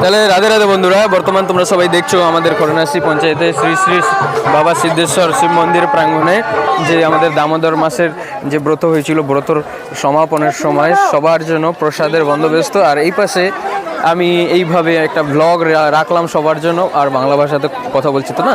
তাহলে রাধে রাধে বন্ধুরা, বর্তমান তোমরা সবাই দেখছ আমাদের করোনাশ্রী পঞ্চায়েতে শ্রী শ্রী বাবা সিদ্ধেশ্বর শিব মন্দির প্রাঙ্গণে যে আমাদের দামোদর মাসের যে ব্রত হয়েছিল, ব্রতর সমাপনের সময় সবার জন্য প্রসাদের বন্দোবস্ত। আর এই পাশে আমি এইভাবে একটা ব্লগ রাখলাম সবার জন্য, আর বাংলা ভাষাতে কথা বলছি তো না?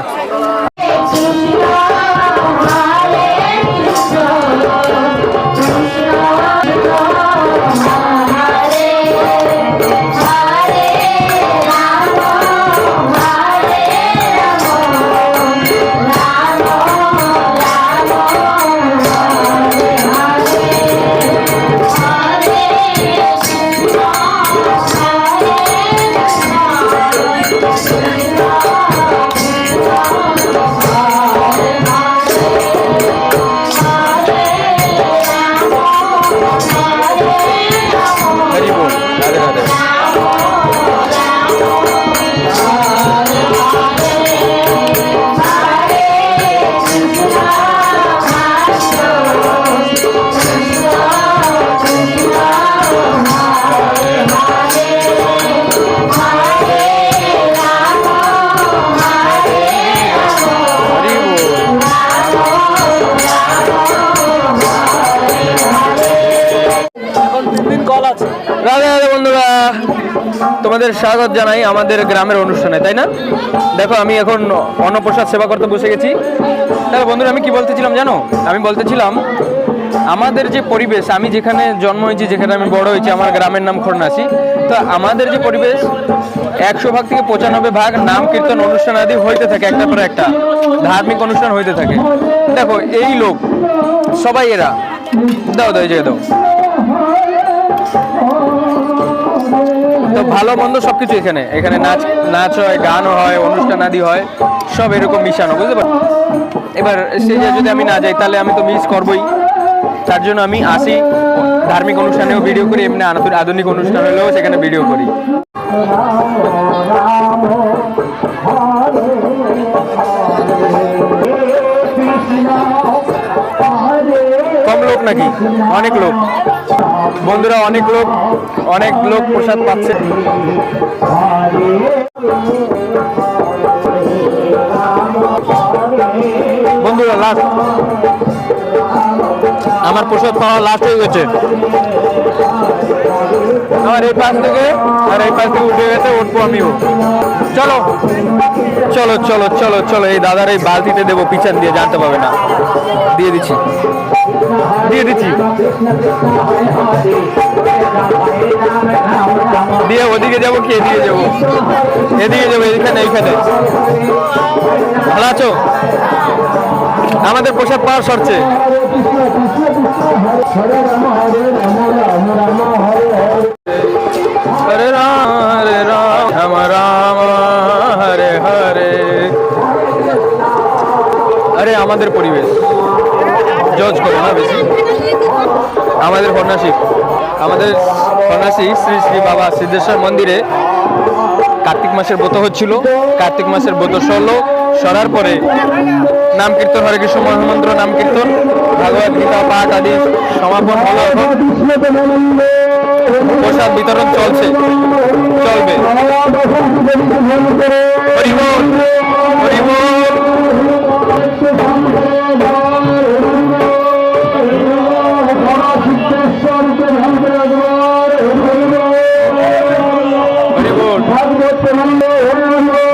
রাধে রাধে বন্ধুরা, তোমাদের স্বাগত জানাই আমাদের গ্রামের অনুষ্ঠানে, তাই না? দেখো, আমি এখন অন্নপ্রসাদ সেবা করতে বসে গেছি। তাহলে বন্ধুরা, আমি কি বলতেছিলাম জানো? আমি বলতেছিলাম, আমাদের যে পরিবেশ, আমি যেখানে জন্ম হয়েছি, যেখানে আমি বড় হয়েছি, আমার গ্রামের নাম খড়নাসি তো আমাদের যে পরিবেশ, একশো ভাগ থেকে পঁচানব্বই ভাগ নাম, কীর্তন, অনুষ্ঠান আদি হইতে থাকে, একটা পর একটা। ধার্মিক অনুষ্ঠান হইতে থাকে। দেখো, এই লোক, সবাই এরা। দাও দাও, এই দাও। তো ভালো, মন্দ সবকিছু এখানে। এখানে নাচ নাচ হয় গান হয়, অনুষ্ঠান আদি হয়, সব এরকম মিশানো, বুঝতে পারো এবার স্টেজে যদি আমি না যাই, তাহলে আমি তো মিস করবই। তার জন্য আমি আসি, ধার্মিক অনুষ্ঠানেও ভিডিও করি, এমনি আধুনিক অনুষ্ঠান হলেও সেখানে ভিডিও করি। কম লোক নাকি? অনেক লোক। বন্ধুরা, অনেক লোক অনেক লোক প্রসাদ পাচ্ছে। বন্ধুরা লাস্ট আমার প্রসাদ পাওয়া লাস্ট হয়ে গেছে। আমার এই পাশ থেকে আর এই পাশ থেকে উঠে গেছে উঠবো আমিও চলো চলো চলো চলো চলো এই দাদার এই বালতিতে দেবো পিছন দিয়ে জানতে পাবে না দিয়ে দিচ্ছি দিয়ে দিচ্ছি দিয়ে ওদিকে যাব কি এদিকে যাব এদিকে যাব এইখানে এইখানে ভালো আছো আমাদের পোশাক পাওয়ার সরছে আমাদের সন্ন্যাসী আমাদের সন্ন্যাসী শ্রী শ্রী বাবা সিদ্ধেশ্বর মন্দিরে কার্তিক মাসের ব্রত হচ্ছিল। কার্তিক মাসের ব্রত সরল, সরার পরে নাম কীর্তন, হরে কৃষ্ণ মহামন্ত্র, নাম কীর্তন, ভাগবত গীতা, পাঠ আদি সমাপন হলো। প্রসাদ বিতরণ চলছে। চলবে। হরি বল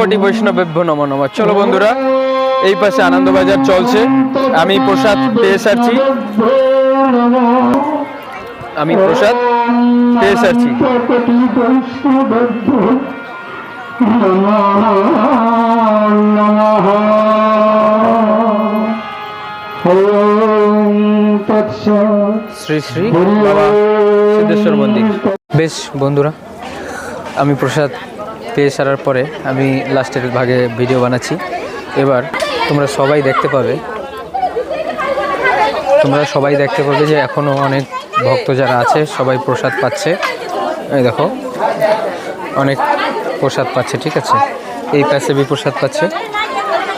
কোটি বৈষ্ণবেভ্য নম নম। চলো বন্ধুরা, এই পাশে আনন্দবাজার চলছে। আমি প্রসাদ পেয়ে সারছি আমি প্রসাদ পেয়ে সারছি শ্রী শ্রী বাবা সিদ্ধেশ্বর মন্দির। বেশ বন্ধুরা, আমি প্রসাদ পেয়ে সারার পরে আমি লাস্টের ভাগে ভিডিও বানাচ্ছি। এবার তোমরা সবাই দেখতে পাবে। তোমরা সবাই দেখতে পাবে যে এখনও অনেক ভক্ত যারা আছে, সবাই প্রসাদ পাচ্ছে। এই দেখো, অনেক প্রসাদ পাচ্ছে, ঠিক আছে? এই পাশে বি প্রসাদ পাচ্ছে।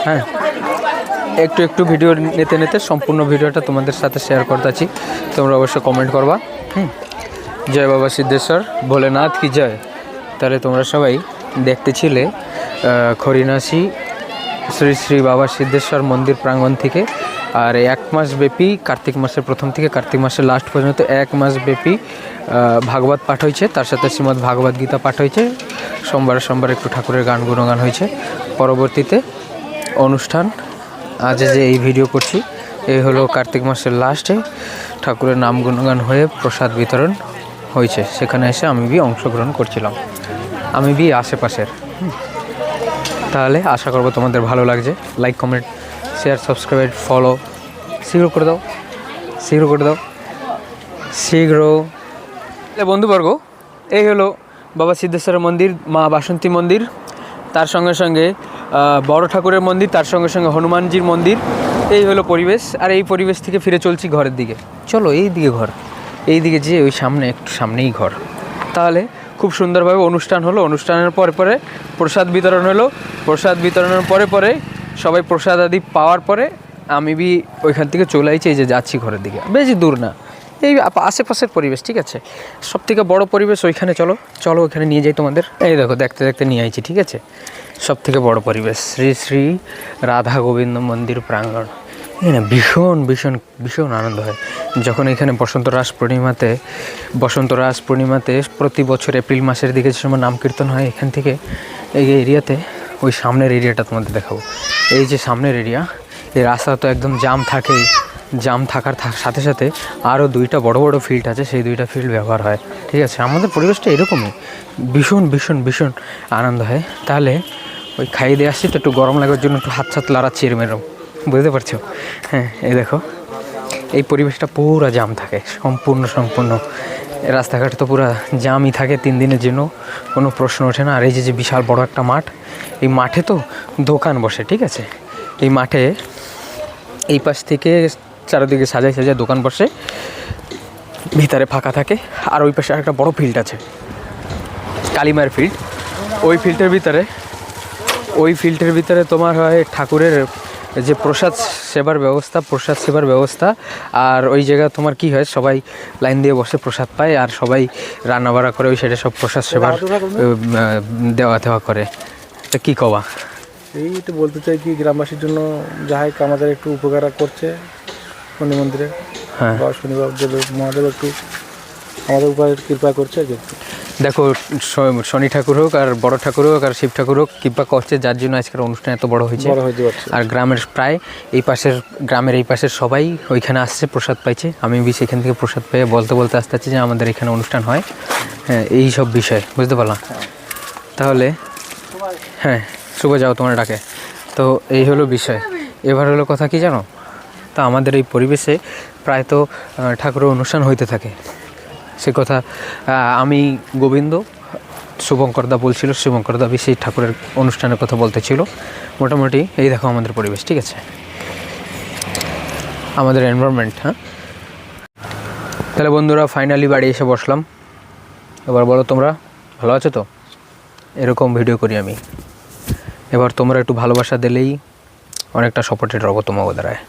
হ্যাঁ একটু একটু ভিডিও নিতে নিতে সম্পূর্ণ ভিডিওটা তোমাদের সাথে শেয়ার করতেছি তোমরা অবশ্যই কমেন্ট করবা। হুম। জয় বাবা সিদ্ধেশ্বর, ভোলেনাথ কি জয়? তাহলে তোমরা সবাই দেখতেছিলে ছিলে খরিনাসি শ্রী শ্রী বাবা সিদ্ধেশ্বর মন্দির প্রাঙ্গণ থেকে। আর এক মাস ব্যাপী, কার্তিক মাসের প্রথম থেকে কার্তিক মাসের লাস্ট পর্যন্ত এক মাস ব্যাপী ভাগবত পাঠ হয়েছে। তার সাথে শ্রীমদ্ ভাগবত গীতা পাঠ হয়েছে। সোমবার সোমবার একটু ঠাকুরের গান গুণগান হয়েছে। পরবর্তীতে অনুষ্ঠান, আজ যে এই ভিডিও করছি, এই হলো কার্তিক মাসের লাস্টে ঠাকুরের নাম গুণগান হয়ে প্রসাদ বিতরণ হয়েছে। সেখানে এসে আমি বি অংশগ্রহণ করছিলাম। আমি বি আশেপাশের। তাহলে আশা করব তোমাদের ভালো লাগছে। Like comment share subscribe follow শীঘ্র করে দাও, শীঘ্র করে দাও, শীঘ্র। বন্ধুবর্গ, এই হলো বাবা সিদ্ধেশ্বরের মন্দির, মা বাসন্তী মন্দির, তার সঙ্গে সঙ্গে বড় ঠাকুরের মন্দির, তার সঙ্গে সঙ্গে হনুমানজির মন্দির। এই হলো পরিবেশ, আর এই পরিবেশ থেকে ফিরে চলছি ঘরের দিকে। চলো এই দিকে ঘর এই দিকে যে ওই সামনে, একটু সামনেই ঘর। তাহলে খুব সুন্দরভাবে অনুষ্ঠান হলো। অনুষ্ঠানের পরে পরে প্রসাদ বিতরণ হলো। প্রসাদ বিতরণের পরে পরে সবাই প্রসাদ আদি পাওয়ার পরে আমি বি ওইখান থেকে চলে আইছি, এই যে যাচ্ছি ঘরের দিকে। বেশি দূর না। এই আশেপাশের পরিবেশ, ঠিক আছে? সব থেকে বড় পরিবেশ ওইখানে, চলো চলো ওইখানে নিয়ে যাই তোমাদের। এই দেখো, দেখতে দেখতে নিয়ে আইছি, ঠিক আছে? সব থেকে বড় পরিবেশ, শ্রী শ্রী রাধা গোবিন্দ মন্দির প্রাঙ্গণ। এখানে ভীষণ ভীষণ ভীষণ আনন্দ হয়। যখন এখানে বসন্ত রাস পূর্ণিমাতে, বসন্ত রাস পূর্ণিমাতে প্রতি বছর এপ্রিল মাসের দিকে যে সময় নাম কীর্তন হয় এখান থেকে, এই এরিয়াতে, ওই সামনের এরিয়াটা তোমাদের দেখাবো। এই যে সামনের এরিয়া, এই রাস্তা তো একদম জাম থাকেই। জাম থাকার সাথে সাথে আরও দুইটা বড় বড় ফিল্ড আছে, সেই দুইটা ফিল্ড ব্যবহার হয়। ঠিক আছে? আমাদের পরিবেশটা এরকমই। ভীষণ ভীষণ ভীষণ আনন্দ হয়। তাহলে ওই খাইয়ে দিয়ে আসছি, তো একটু গরম লাগার জন্য একটু হাত ছাত লাড়াচ্ছি এরম এরম। বুঝতে পারছ? হ্যাঁ এই দেখো। এই পরিবেশটা পুরো জাম থাকে, সম্পূর্ণ সম্পূর্ণ। রাস্তাঘাট তো পুরো জামই থাকে তিন দিনের জন্য, কোনো প্রশ্ন ওঠে না। আর এই যে যে বিশাল বড় একটা মাঠ, এই মাঠে তো দোকান বসে, ঠিক আছে? এই মাঠে এই পাশ থেকে চারিদিকে সাজায় সাজায় দোকান বসে, ভিতরে ফাঁকা থাকে। আর ওই পাশে একটা বড় ফিল্ড আছে কালিমার ফিল্ড ওই ফিল্ডের ভিতরে, ওই ফিল্ডের ভিতরে তোমার হয় ঠাকুরের যে প্রসাদ সেবার ব্যবস্থা প্রসাদ সেবার ব্যবস্থা। আর ওই জায়গা তোমার কি হয়? সবাই লাইন দিয়ে বসে প্রসাদ পায় আর সবাই রান্না বাড়া করে ওই সাইডে সব প্রসাদ সেবার দেওয়া দেওয়া করে। তা কী কবা? এই তো বলতে চাই কি গ্রামবাসীর জন্য যাই হোক আমাদের একটু উপকার করছে শনি মন্দিরে। হ্যাঁ। বা শনিবার মহাদেব একটু আমাদের উপকার কৃপা করছে আর কি দেখো শনি ঠাকুর হোক আর বড় ঠাকুর হোক আর শিব ঠাকুর হোক কৃপা করছে যার জন্য আজকের অনুষ্ঠান এত বড় হয়েছে। আর গ্রামের প্রায় এই পাশের গ্রামের এই পাশের সবাই ওইখানে আসছে প্রসাদ পাইছে। আমি বি সেখান থেকে প্রসাদ পেয়ে বলতে বলতে আসতে আছি যে আমাদের এখানে অনুষ্ঠান হয়। হ্যাঁ এই সব বিষয় বুঝতে পারলাম? তাহলে হ্যাঁ শুভ যাও তোমার ডাকে। তো এই হলো বিষয়। এবার হলো কথা কি জানো? তা আমাদের এই পরিবেশে প্রায় তো ঠাকুরের অনুষ্ঠান হইতে থাকে। সে কথা আমি গোবিন্দ শুভঙ্করদা বলছিল শুভঙ্করদা সেই ঠাকুরের অনুষ্ঠানের কথা বলতে ছিল। মোটামুটি এই দেখো আমাদের পরিবেশ, ঠিক আছে? আমাদের এনভায়রনমেন্ট হ্যাঁ? তাহলে বন্ধুরা ফাইনালি বাড়ি এসে বসলাম। এবার বলো তোমরা, ভালো আছো তো? এরকম ভিডিও করি আমি। এবার তোমরা একটু ভালোবাসা দিলেই অনেকটা সাপোর্টেড রব তোমাকে দ্বারায়।